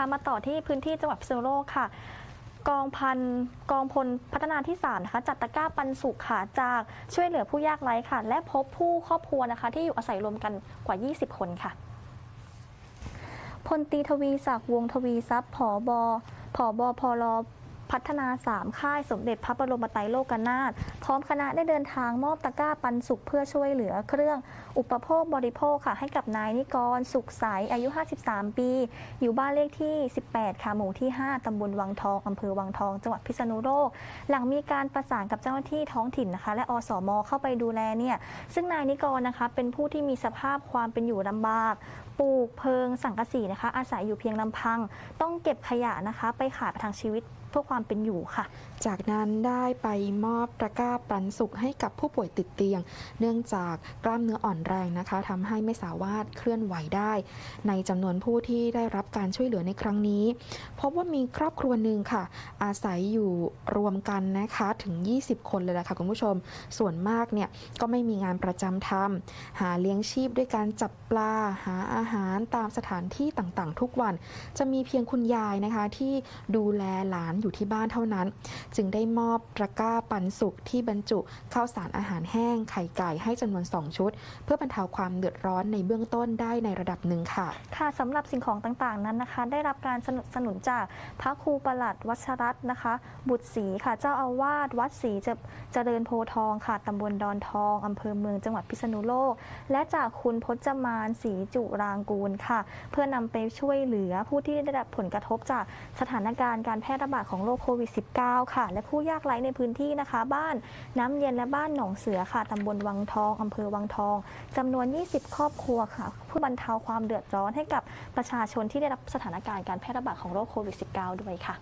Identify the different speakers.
Speaker 1: ค่ะมาต่อที่พื้นที่จังหวัดพิษณุโลกค่ะ กองพันกองพลพัฒนาที่สามนะคะจัดตะกร้าปันสุขค่ะจากช่วยเหลือผู้ยากไร้ค่ะ และพบผู้ครอบครัวนะคะ ที่อยู่อาศัยรวมกันกว่า 20 คนค่ะพลตีทวีศักดิ์วงทวีทรัพย์ผอบอผอบอพล พัฒนา 3 ค่ายสมเด็จพระบรมไตรโลกนาถพร้อมคณะได้เดินทางมอบตะกร้าปันสุขเพื่อช่วยเหลือเครื่องอุปโภคบริโภคค่ะ ให้กับนายนิกร สุขใสอายุ 53 ปี อยู่บ้านเลขที่ 18 ค่ะหมู่ที่ 5 ตำบลวังทองอำเภอวังทอง จังหวัดพิษณุโลก หลังมีการประสานกับเจ้าหน้าที่ท้องถิ่นนะคะ และอสมเข้าไปดูแลเนี่ยซึ่งนายนิกรนะคะเป็นผู้ที่มีสภาพความเป็นอยู่ลำบากปลูกเพิงสังกะสีนะคะ อาศัยอยู่เพียงลำพัง ต้องเก็บขยะนะคะ ไปขายประทังชีวิต พื่อความเป็นอยู่ค่ะ
Speaker 2: จากนั้นได้ไปมอบตะกร้าปันสุขให้กับผู้ป่วยติดเตียง เนื่องจากกล้ามเนื้ออ่อนแรงนะคะทำให้ไม่สามารถเคลื่อนไหวได้ ในจำนวนผู้ที่ได้รับการช่วยเหลือในครั้งนี้พบว่ามีครอบครัวหนึ่งค่ะ อาศัยอยู่รวมกันนะคะถึง 20 คนเลยละค่ะคุณผู้ชม ส่วนมากเนี่ยก็ไม่มีงานประจำทำหาเลี้ยงชีพด้วยการจับปลาหาอาหารตามสถานที่ต่างๆ ทุกวัน จะมีเพียงคุณยายนะคะที่ดูแลหลานอยู่ที่บ้านเท่านั้น จึงได้มอบตะกร้าปันสุขที่บรรจุข้าวสารอาหารแห้งไข่ไก่ให้จำนวน 2 ชุด เพื่อบรรเทาความเดือดร้อนในเบื้องต้นได้ในระดับหนึ่งค่ะ
Speaker 1: ค่ะสำหรับสิ่งของต่างๆนั้นนะคะ ได้รับการสนับสนุนจากพระครูประหลัดวัชรัตน์นะคะ บุตรศรีค่ะ เจ้าอาวาสวัดศรีเจเจริญโพทองค่ะตำบลดอนทองอำเภอเมืองจังหวัดพิษณุโลก และจากคุณพจมานศรีจุรางกูลค่ะ เพื่อนำไปช่วยเหลือผู้ที่ได้รับผลกระทบจากสถานการณ์การแพร่ระบาดของของโรคโควิด -19 ค่ะ และผู้ยากไร้ในพื้นที่นะคะ บ้านน้ำเย็นและบ้านหนองเสือค่ะตำบลวังทองอำเภอวังทองจำนวน 20 ครอบครัวค่ะเพื่อบรรเทาความเดือดร้อนให้กับประชาชนที่ได้รับสถานการณ์การแพร่ระบาดของโรคโควิด -19 ด้วย
Speaker 2: ค่ะ